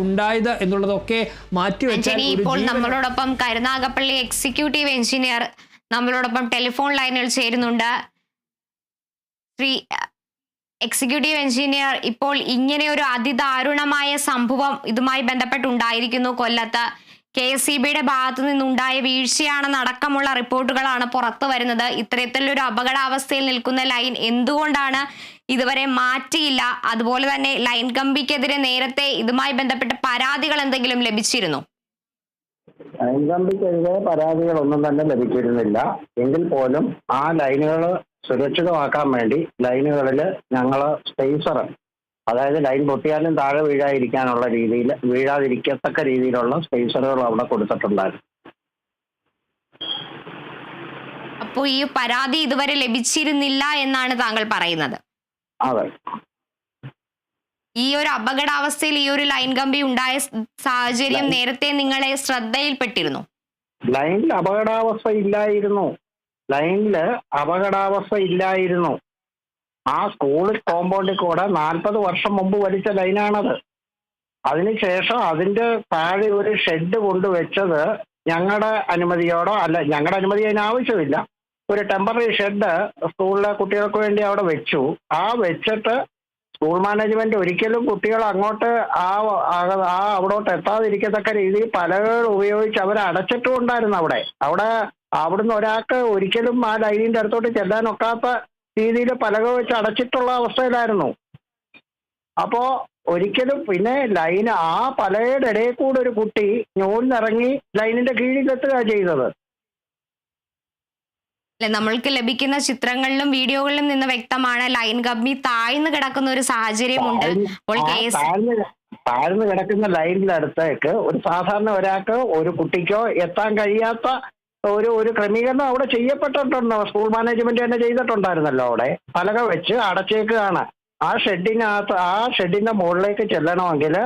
ഉണ്ടായത് എന്നുള്ളതൊക്കെ മാറ്റിവെച്ചാൽ ഇപ്പോൾ നമ്മളോടൊപ്പം കരുനാഗപ്പള്ളി എക്സിക്യൂട്ടീവ് എഞ്ചിനീയർ നമ്മളോടൊപ്പം ടെലിഫോൺ ലൈനിൽ ചേരുന്നുണ്ട്. ശ്രീ എക്സിക്യൂട്ടീവ് എഞ്ചിനീയർ ഇപ്പോൾ ഇങ്ങനെ ഒരു അതിദാരുണമായ സംഭവം ഇതുമായി ബന്ധപ്പെട്ടുണ്ടായിരിക്കുന്നു കൊല്ലത്ത്. കെ എസ് സി ബിയുടെ ഭാഗത്തു നിന്നുണ്ടായ വീഴ്ചയാണെന്ന് അടക്കമുള്ള റിപ്പോർട്ടുകളാണ് പുറത്തു വരുന്നത്. ഇത്തരത്തിലൊരു അപകടാവസ്ഥയിൽ നിൽക്കുന്ന ലൈൻ എന്തുകൊണ്ടാണ് ഇതുവരെ മാറ്റിയില്ല. അതുപോലെ തന്നെ ലൈൻ കമ്പിക്കെതിരെ നേരത്തെ ഇതുമായി ബന്ധപ്പെട്ട പരാതികൾ എന്തെങ്കിലും ലഭിച്ചിരുന്നു? ലൈൻ കമ്പിക്കെതിരെ പരാതികളൊന്നും തന്നെ ലഭിച്ചിരുന്നില്ല. എങ്കിൽ പോലും ആ ലൈനുകൾ സുരക്ഷിതമാക്കാൻ വേണ്ടി ലൈനുകളിൽ ഞങ്ങൾ സ്പേസർ അതായത് ലൈൻ പൊട്ടിയാലും താഴെ വീഴാതിരിക്കാനുള്ള രീതിയിൽ വീഴാതിരിക്കത്തക്ക രീതിയിലുള്ള സ്പേസറുകൾ അവിടെ കൊടുത്തിട്ടുണ്ടായിരുന്നു. അപ്പോൾ ഈ പരാതി ഇതുവരെ ലഭിച്ചിരുന്നില്ല എന്നാണ് താങ്കൾ പറയുന്നത്? അതെ. ഈ ഒരു അപകടാവസ്ഥയിൽ ഈ ഒരു ലൈൻ കമ്പി ഉണ്ടായ സാഹചര്യം നേരത്തെ നിങ്ങളെ ശ്രദ്ധയിൽപ്പെട്ടിരുന്നു. ലൈനിൽ അപകടാവസ്ഥ ഇല്ലായിരുന്നു. ലൈനിൽ അപകടാവസ്ഥ ഇല്ലായിരുന്നു. ആ സ്കൂൾ കോമ്പൗണ്ടിൽ കൂടെ നാൽപ്പത് വർഷം മുമ്പ് വലിച്ച ലൈനാണത്. അതിനുശേഷം അതിന്റെ താഴെ ഒരു ഷെഡ് കൊണ്ടുവച്ചത് ഞങ്ങളുടെ അനുമതിയോടോ അല്ല ഞങ്ങളുടെ അനുമതി അതിന് ആവശ്യമില്ല. ഒരു ടെമ്പററി ഷെഡ് സ്കൂളിലെ കുട്ടികൾക്ക് വേണ്ടി അവിടെ വെച്ചു. ആ വെച്ചിട്ട് സ്കൂൾ മാനേജ്മെന്റ് ഒരിക്കലും കുട്ടികൾ അങ്ങോട്ട് ആ ആ- അവിടോട്ട് എത്താതിരിക്കത്തക്ക രീതിയിൽ പലകൾ ഉപയോഗിച്ച് അവർ അടച്ചിട്ടുണ്ടായിരുന്നു അവിടെ. അവിടെ അവിടുന്ന് ഒരാൾക്ക് ഒരിക്കലും ആ ലൈനിന്റെ അടുത്തോട്ട് ചെല്ലാൻ ഒക്കാത്ത രീതിയിൽ പലക വെച്ച് അടച്ചിട്ടുള്ള അവസ്ഥയിലായിരുന്നു. അപ്പോ ഒരിക്കലും പിന്നെ ലൈൻ ആ പലയുടെ ഇടയിൽ കൂടെ ഒരു കുട്ടി ഞൂലിനിറങ്ങി ലൈനിന്റെ കീഴിലെത്തുക ചെയ്തത്. നമ്മൾക്ക് ലഭിക്കുന്ന ചിത്രങ്ങളിലും വീഡിയോകളിലും നിന്ന് വ്യക്തമാണ് ലൈൻ കമ്പി താഴ്ന്നു കിടക്കുന്ന ഒരു സാഹചര്യമുണ്ട് അപ്പോൾ കേസ് താഴ്ന്ന് താഴ്ന്ന് കിടക്കുന്ന ലൈനിന്റെ അടുത്തേക്ക് ഒരു സാധാരണ ഒരാൾക്ക് ഒരു കുട്ടിക്കോ എത്താൻ കഴിയാത്ത ഒരു ഒരു ക്രമീകരണം അവിടെ ചെയ്യപ്പെട്ടിട്ടുണ്ട്? സ്കൂൾ മാനേജ്മെന്റ് തന്നെ ചെയ്തിട്ടുണ്ടായിരുന്നല്ലോ അവിടെ. പലക വെച്ച് അടച്ചേക്കുകയാണ്. ആ ഷെഡിനകത്ത് ആ ഷെഡിന്റെ മുകളിലേക്ക് ചെല്ലണമെങ്കിൽ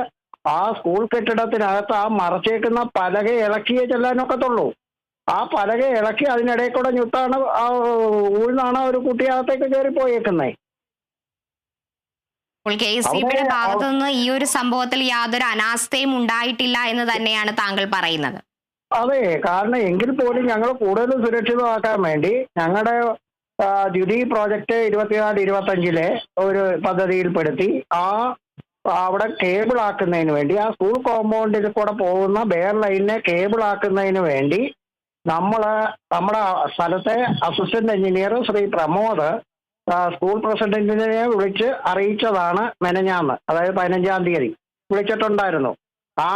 ആ സ്കൂൾ കെട്ടിടത്തിനകത്ത് ആ മറച്ചേക്കുന്ന പലക ഇളക്കിയേ ചെല്ലാനൊക്കത്തുള്ളൂ. ആ പലക ഇളക്കി അതിനിടയിൽ കൂടെ ഞുട്ടാണ് ആ ഊഴ്ന്നാണ് ഒരു കുട്ടിയകത്തേക്ക് കയറി പോയേക്കുന്നത് അപ്പോൾ കെ എസ് ഈ ഒരു സംഭവത്തിൽ യാതൊരു അനാസ്ഥയും ഉണ്ടായിട്ടില്ല എന്ന് തന്നെയാണ് താങ്കൾ പറയുന്നത്. അതെ കാരണം എങ്കിൽ പോലും ഞങ്ങൾ കൂടുതൽ സുരക്ഷിതമാക്കാൻ വേണ്ടി ഞങ്ങളുടെ ദ്യുതി പ്രോജക്റ്റ് ഇരുപത്തിനാല് ഇരുപത്തഞ്ചിലെ ഒരു പദ്ധതിയിൽപ്പെടുത്തി ആ അവിടെ കേബിൾ ആക്കുന്നതിന് വേണ്ടി ആ സ്കൂൾ കോമ്പൗണ്ടിൽ കൂടെ പോകുന്ന ബെയർ ലൈനിനെ കേബിൾ ആക്കുന്നതിന് വേണ്ടി നമ്മൾ നമ്മുടെ സ്ഥലത്തെ assistant engineer Shri Pramod school പ്രസിഡന്റിനെ വിളിച്ച് അറിയിച്ചതാണ് മെനഞ്ഞാന്ന് അതായത് പതിനഞ്ചാം തീയതി. വിളിച്ചിട്ടുണ്ടായിരുന്നു. ആ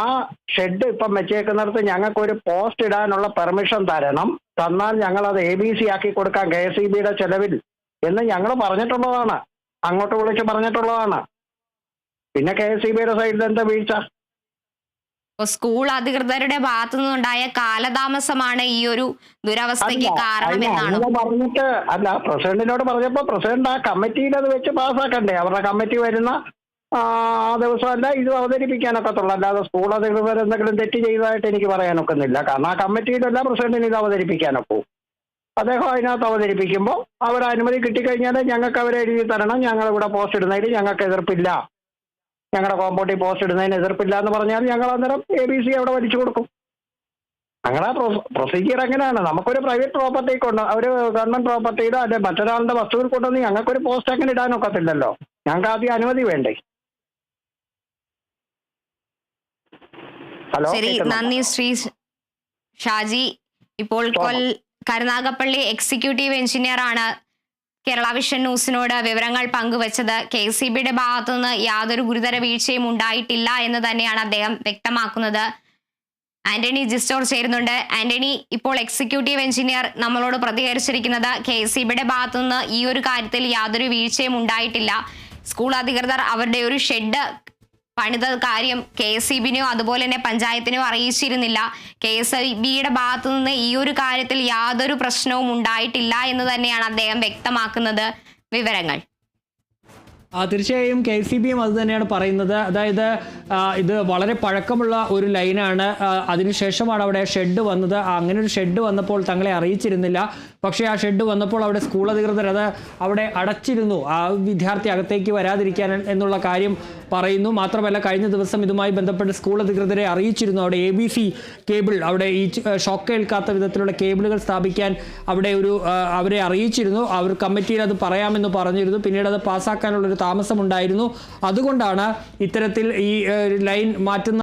ഷെഡ് ഇപ്പം വെച്ചേക്കുന്നിടത്ത് ഞങ്ങൾക്ക് ഒരു പോസ്റ്റ് ഇടാനുള്ള പെർമിഷൻ തരണം. തന്നാൽ ഞങ്ങൾ അത് എ ബി സി ആക്കി കൊടുക്കാം കെ എസ് ഇ ബിയുടെ ചെലവിൽ എന്ന് ഞങ്ങൾ പറഞ്ഞിട്ടുള്ളതാണ്. അങ്ങോട്ട് വിളിച്ച് പറഞ്ഞിട്ടുള്ളതാണ്. പിന്നെ കെ എസ് ഇ ബിയുടെ സൈഡിൽ എന്താ വീഴ്ച? അപ്പോൾ സ്കൂൾ അധികൃതരുടെ ഭാഗത്തു നിന്നുണ്ടായ കാലതാമസമാണ് ഈ ഒരു ദുരവസ്ഥയ്ക്ക് കാരണമെന്നാണ് കാരണം എന്നാണ്? പറഞ്ഞിട്ട് അല്ല പ്രസിഡന്റിനോട് പറഞ്ഞപ്പോ പ്രസിഡന്റ് ആ കമ്മിറ്റിയിൽ അത് വെച്ച് പാസ്സാക്കണ്ടേ? അവരുടെ കമ്മിറ്റി വരുന്ന ദിവസമല്ല ഇത് അവതരിപ്പിക്കാനൊക്കത്തുള്ളൂ. അല്ലാതെ സ്കൂൾ അധികൃതർ എന്തെങ്കിലും തെറ്റ് ചെയ്തതായിട്ട് എനിക്ക് പറയാനൊക്കുന്നില്ല. കാരണം ആ കമ്മിറ്റിയിലല്ല പ്രസിഡന്റിന് ഇത് അവതരിപ്പിക്കാനൊക്കൂ. അദ്ദേഹം അതിനകത്ത് അവതരിപ്പിക്കുമ്പോൾ അവർ അനുമതി കിട്ടിക്കഴിഞ്ഞാൽ ഞങ്ങൾക്ക് അവരെ എഴുതി തരണം. ഞങ്ങൾ ഇവിടെ പോസ്റ്റ് ഇടുന്നതിൽ ഞങ്ങൾക്ക് എതിർപ്പില്ല. ഞങ്ങളുടെ കോമ്പൗണ്ടിൽ പോസ്റ്റ് ഇടുന്നതിന് എതിർപ്പില്ല എന്ന് പറഞ്ഞാൽ ഞങ്ങൾ അന്നേരം എ ബി സി അവിടെ വലിച്ചു കൊടുക്കും. അങ്ങനെ പ്രൊസീജിയർ അങ്ങനെയാണ്. നമുക്കൊരു പ്രൈവറ്റ് പ്രോപ്പർട്ടി കൊണ്ട് ഒരു ഗവൺമെന്റ് പ്രോപ്പർട്ടിയുടെ അല്ലെ മറ്റൊരാളുടെ വസ്തുവിൽ കൊണ്ടുവന്ന് ഞങ്ങൾക്കൊരു പോസ്റ്റ് അങ്ങനെ ഇടാനൊക്കത്തില്ലല്ലോ ഞങ്ങൾക്ക് ആദ്യം അനുമതി വേണ്ടേ? ഹലോ ശരി? നന്ദി ശ്രീ ഷാജി. ഇപ്പോൾ കൊൽ കരുനാഗപ്പള്ളി എക്സിക്യൂട്ടീവ് എഞ്ചിനീയർ ആണ്. കേരള വിഷൻ ന്യൂസിനോട് വിവരങ്ങൾ പങ്കുവച്ചത് കെ സി ബിയുടെ ഭാഗത്തുനിന്ന് യാതൊരു ഗുരുതര വീഴ്ചയും ഉണ്ടായിട്ടില്ല എന്ന് തന്നെയാണ് അദ്ദേഹം വ്യക്തമാക്കുന്നത്. ആന്റണി ജിസ്റ്റോർ ചേരുന്നുണ്ട്. ആന്റണി ഇപ്പോൾ എക്സിക്യൂട്ടീവ് എഞ്ചിനീയർ നമ്മളോട് പ്രതികരിച്ചിരിക്കുന്നത് കെ സി ബിയുടെ ഭാഗത്തുനിന്ന് ഈ ഒരു കാര്യത്തിൽ യാതൊരു വീഴ്ചയും ഉണ്ടായിട്ടില്ല. സ്കൂൾ അധികൃതർ അവരുടെ ഒരു ഷെഡ് പണിത കാര്യം കെ എസ് ഇ ബിനെയോ അതുപോലെ തന്നെ പഞ്ചായത്തിനെയോ അറിയിച്ചിരുന്നില്ല. കെ എസ് ഐ ബിയുടെ ഭാഗത്തു നിന്ന് ഈ ഒരു കാര്യത്തിൽ യാതൊരു പ്രശ്നവും ഉണ്ടായിട്ടില്ല എന്ന് തന്നെയാണ് അദ്ദേഹം വ്യക്തമാക്കുന്നത്. വിവരങ്ങൾ. തീർച്ചയായും കെ സി ബിയും അത് തന്നെയാണ് പറയുന്നത്. അതായത് ഇത് വളരെ പഴക്കമുള്ള ഒരു ലൈനാണ്. അതിനുശേഷമാണ് അവിടെ ഷെഡ് വന്നത്. അങ്ങനെ ഒരു ഷെഡ് വന്നപ്പോൾ തങ്ങളെ അറിയിച്ചിരുന്നില്ല. പക്ഷേ ആ ഷെഡ് വന്നപ്പോൾ അവിടെ സ്കൂൾ അധികൃതർ അത് അവിടെ അടച്ചിരുന്നു. ആ വിദ്യാർത്ഥി അകത്തേക്ക് വരാതിരിക്കാൻ എന്നുള്ള കാര്യം പറയുന്നു. മാത്രമല്ല കഴിഞ്ഞ ദിവസം ഇതുമായി ബന്ധപ്പെട്ട് സ്കൂൾ അധികൃതരെ അറിയിച്ചിരുന്നു. അവിടെ എ ബി സി കേബിൾ അവിടെ ഈ ച- ഷോക്ക് ഏൽക്കാത്ത വിധത്തിലുള്ള കേബിളുകൾ സ്ഥാപിക്കാൻ അവിടെ ഒരു അവരെ അറിയിച്ചിരുന്നു. അവർ കമ്മിറ്റിയിൽ അത് പറയാമെന്ന് പറഞ്ഞിരുന്നു. പിന്നീട് അത് പാസ്സാക്കാനുള്ളൊരു താമസമുണ്ടായിരുന്നു. അതുകൊണ്ടാണ് ഇത്തരത്തിൽ ഈ ലൈൻ മാറ്റുന്ന